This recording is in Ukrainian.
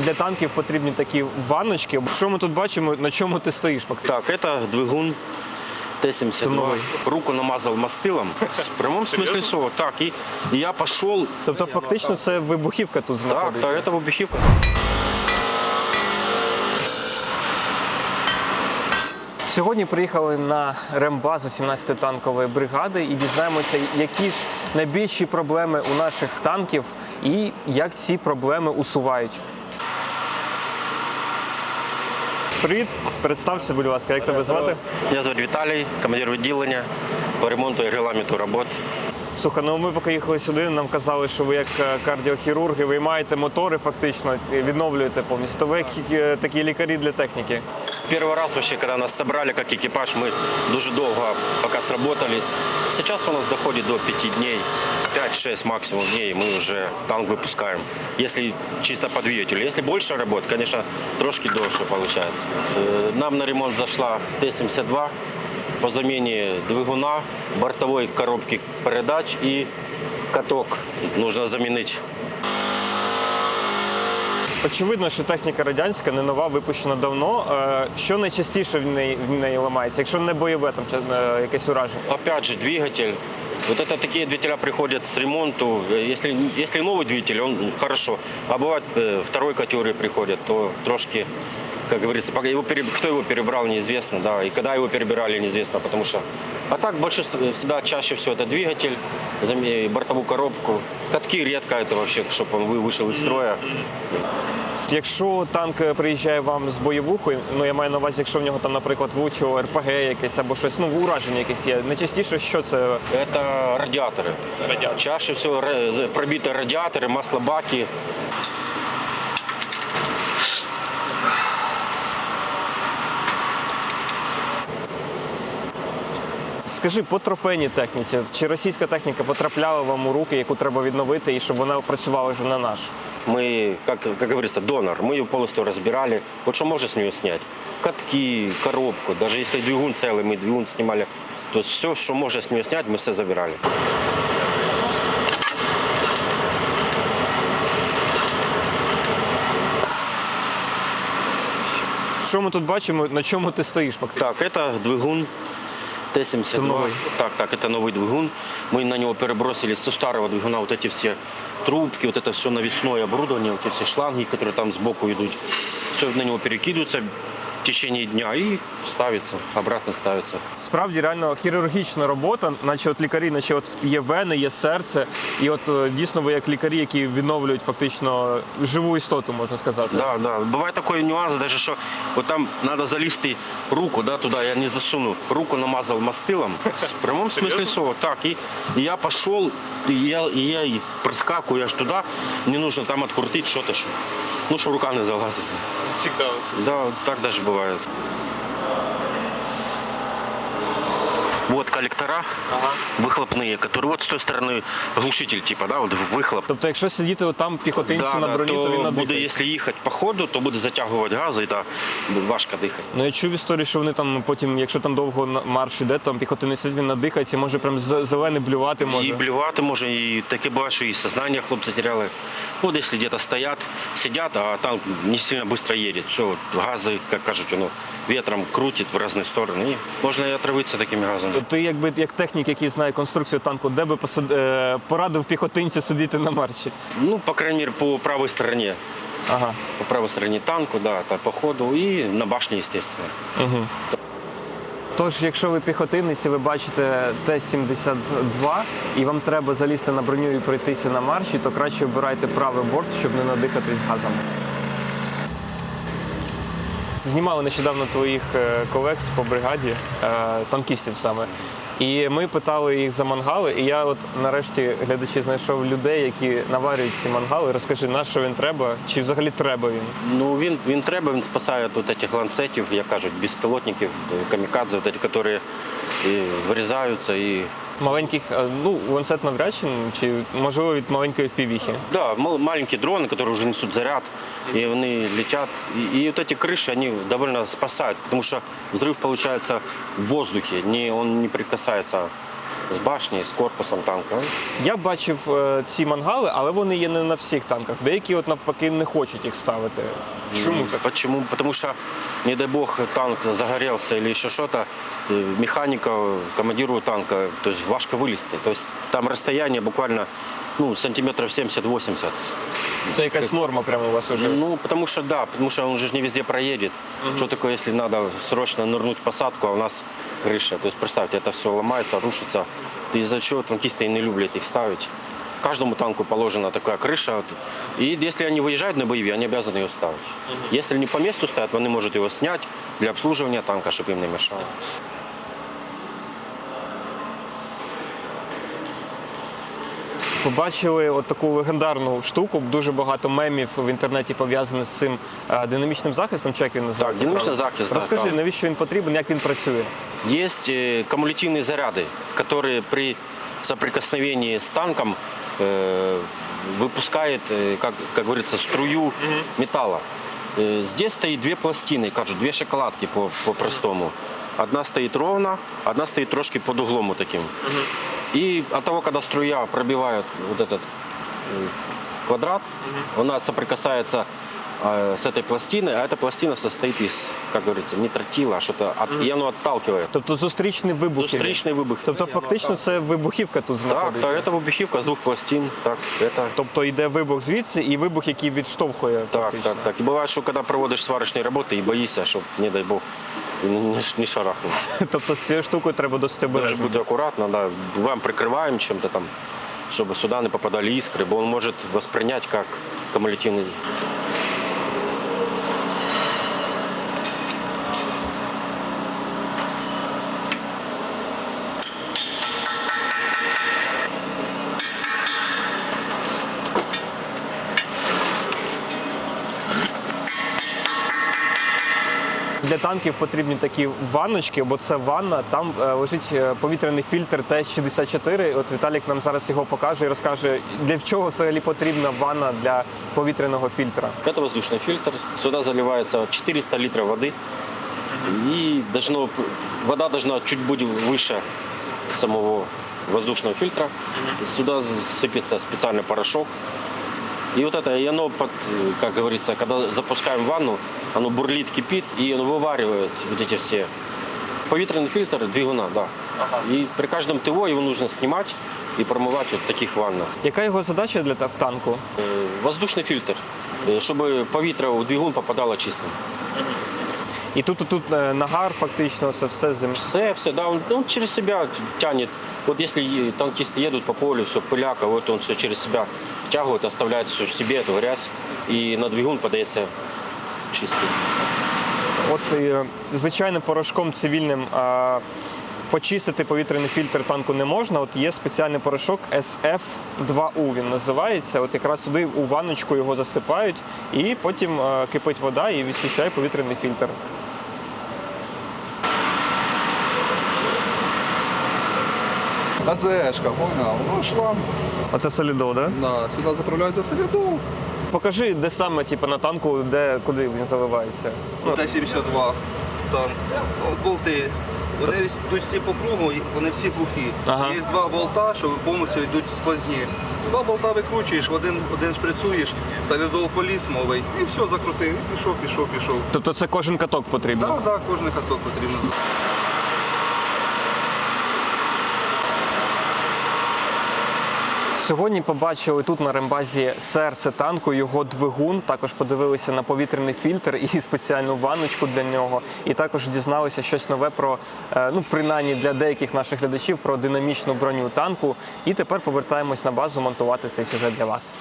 Для танків потрібні такі ванночки. Що ми тут бачимо, на чому ти стоїш фактично? Так, это двигун Т-72. новый. Руку намазал мастилом. В прямом смысле слова. Так, и, и я пошел. Тобто, фактично, це вибухівка тут Так, знаходиться. так, это выбухивка. Сьогодні приїхали на рембазу 17-ї танкової бригади і дізнаємося, які ж найбільші проблеми у наших танків і як ці проблеми усувають. Привіт, представся, будь ласка, як тебе звати? Я звати Віталій, командир відділення по ремонту і регламенту робот. Слухай, ну ми поки їхали сюди, нам казали, що ви як е, кардіохірурги виймаєте мотори, фактично відновлюєте повністю. То ви як е, такі лікарі для техніки. Первый раз вообще, когда нас собрали как экипаж, мы дуже долго пока сработались. Сейчас у нас доходит до 5 дней, 5-6 максимум дней, мы уже танк выпускаем. Если чисто по двигателю. Если больше работ, конечно, трошки дольше получается. Э, Нам на ремонт зашла Т-72 по замене двигуна, бортовой коробки передач и каток нужно заменить. Очевидно, що техніка радянська не нова, випущена давно. Е, Що найчастіше в неї, в неї ламається, якщо не бойове там е, якесь ураження? Опять же, двигатель. Вот это такие двигателя приходят с ремонту. Если, если новый двигатель, он хорошо. А бывает э, второй категории приходят, то трошки, как говорится, его кто его перебрал, неизвестно, да, и когда его перебирали, неизвестно, потому что... А так большинство, всегда чаще всего это двигатель, э, бортовую коробку. Катки редко это вообще, чтобы он вы- вышел из строя. Якщо танк е, приїжджає вам з бойовухою, ну я маю на увазі, якщо в нього там, наприклад, влучило РПГ якесь або щось, ну ураження якесь є. Найчастіше що це? Это радиаторы. Радиатор. Чаще всего ра- за- пробиты радиаторы, маслобаки. Скажи по трофейній техніці, чи російська техніка потрапляла вам у руки, яку треба відновити, і щоб вона працювала вже на наш? Мы, как, как говорится, донор. Мы ее полностью разбирали. Вот что можно с нее снять? Катки, коробку. Даже если двигун целый, мы двигун снимали. То есть все, что можно с нее снять, мы все забирали. Що ми тут бачимо, на чому ти стоїш фактично? Так, это двигун Т-72. Это новый? Так, так, это новый двигун. Мы на него перебросили со старого двигуна вот эти все трубки, вот это все навесное оборудование, вот эти все шланги, которые там сбоку идут. Все на него перекидывается в течение дня и ставится, обратно ставится. Справді реально хірургічна робота, наче от лікарі, наче от є вени, є серце, і от е, дійсно ви як лікарі, які відновлюють фактично живу істоту, можна сказати. Да, да. Бывает такой нюанс, даже что вот там надо залезть руку, да, туда я не засуну. Руку намазал мастилом. В прямом смысле слова. Так, и, и я пошел, и я, и я и проскакиваю аж туда. Мне нужно там открутить что-то, что, ну, что рука не залазит. Цікаво. Да, так даже бывает. Вот коллектора Ага. выхлопные, которые вот с той стороны глушитель типа, да, вот выхлоп. Тобто, якщо сидіти там піхотинці на броні, то, він буде, надихає. якщо їхати по ходу, то буде затягувати гази, і да, важко дихати. Ну я чув історію, що вони там потім, якщо там довго на- марш іде, там піхотинець сидить, він надихається, може прям з- зелений блювати може. І блювати може, і таке буває, що і сознання хлопці теряли. Ну, от якщо десь стоять, сидять, а танк не сильно швидко їде. Все, от, гази, як кажуть, воно вітром крутить в різні сторони. І можна і отравитися такими газами. То ти якби як технік, який знає конструкцію танку, де би посад... е, порадив піхотинцю сидіти на марші? Ну, по крайней мере, по правой стороне. Ага. По правой стороне танку, да, это по ходу, и на башне, естественно. Угу. Тож, якщо ви піхотинець і ви бачите Т-72 і вам треба залізти на броню і пройтися на марші, то краще обирайте правий борт, щоб не надихатись газами. Знімали нещодавно твоїх е, колег по бригаді, е, танкістів саме. І ми питали їх за мангали, і я от нарешті глядачі знайшов людей, які наварюють ці мангали. Розкажи, на що він треба, чи взагалі треба він? Ну, він, він треба, він спасає тут цих ланцетів, як кажуть, безпілотників, камікадзе, от эти, які і вирізаються і Маленьких, е, ну, ланцет навряд чи, чи можливо від маленької впівіхи. Да, мал- маленькие дроны, которые уже несут заряд, и они летят. И, и вот эти крыши, они довольно спасают, потому что взрыв получается в воздухе, не, он не прикасается с башней, с корпусом танка. Я бачив е, ці мангали, але вони є не на всіх танках. Деякі от навпаки не хочуть їх ставити. Чому так? Почему? Потому что, не дай бог, танк загорелся или еще что-то, механика, командиру танка, то есть важко вылезти. То есть там расстояние буквально ну, сантиметров 70-80. Це якась норма прямо у вас уже. Ну, потому что да, потому что он же не везде проедет. Что такое, если надо срочно нырнуть в посадку, а у нас крыша? То есть представьте, это все ломается, рушится. Из-за чего танкисты и не любят их ставить. Каждому танку положена такая крыша. И если они выезжают на боевые, они обязаны ее ставить. Если не по месту стоят, они могут его снять для обслуживания танка, чтобы им не мешало. Побачили от таку легендарну штуку. Дуже багато мемів в інтернеті пов'язаних з цим е, динамічним захистом. Чи як він називається? динамічний правильно? захист, да, Розкажи, так. навіщо він потрібен, як він працює? Есть э, кумулятивные заряды, которые при соприкосновении с танком э, выпускает, э, как, как говорится, струю металла. Э, Здесь стоит две пластины, кажут, две шоколадки по- по-простому. Одна стоит ровно, одна стоит трошки под углом вот таким. И от того, когда струя пробивает вот этот э, квадрат, она соприкасается э, с этой пластиной, а эта пластина состоит из, как говорится, не тротила, а что-то, от- и оно отталкивает. Тобто зустрічний вибух. іде. Зустрічний вибух. Тобто фактично це вибухівка тут Так, знаходиться. так, це вибухівка з двох пластин. Так, это... Тобто йде вибух звідси і вибух, який відштовхує. так, фактично. так, так. І буває, що коли проводиш сварочні роботи і боїшся, щоб, не дай Бог, не, не шарахнув. Тобто з цією штукою треба досить обережно. Треба бути акуратно, да. вам прикриваємо чим-то там, щоб сюди не попадали іскри, бо він може восприйняти як кумулятивний Для танків потрібні такі ванночки, бо це ванна. Там е, лежить е, повітряний фільтр Т-64. От Віталік нам зараз його покаже і розкаже, для чого взагалі потрібна ванна для повітряного фільтра. Это воздушный фильтр. Сюда заливается 400 литров воды. И должно, вода должна чуть быть выше самого воздушного фильтра. Сюда сыпется специальный порошок. И вот это, и оно, под, э, как говорится, когда запускаем ванну, оно бурлит, кипит, и оно вываривает вот эти все. Повітряний фильтр двигуна, да. И при каждом ТО его нужно снимать и промывать вот в таких ваннах. Яка його задача для та- в танку? Е, Воздушний фільтр, е, щоб повітря у двигун попадало чистим. І тут тут е, нагар, фактично, це все зим. Все, все, да, он, он через себя тянет. Вот если е- танкисты едут по полю, все пыляка, вот он все через себя втягивает, оставляет все в себе, эту грязь, и на двигун подается чистый. От е, звичайним порошком цивільним е, почистити повітряний фільтр танку не можна. От є спеціальний порошок SF2U, він називається. От якраз туди у ванночку його засипають, і потім е, кипить вода і відчищає повітряний фільтр. АЗшка, понял? Ну, шланг. Оце солідол, да? Да, сюди заправляється солідол. Покажи, де саме, типу, на танку, де куди він заливається. Ну, Т-72 танк. От болти. Вони йдуть всі по кругу, і вони всі глухі. Ага. Є два болта, що повністю йдуть сквозні. Два болта викручуєш, в один, один шприцюєш, солідол поліз новий, і все, закрутив. І пішов, пішов, пішов. тобто це кожен каток потрібно. Так, так, кожен каток потрібно. Сьогодні побачили тут на рембазі серце танку, його двигун. Також подивилися на повітряний фільтр і спеціальну ванночку для нього. І також дізналися щось нове про, е, ну принаймні для деяких наших глядачів, про динамічну броню танку. І тепер повертаємось на базу монтувати цей сюжет для вас.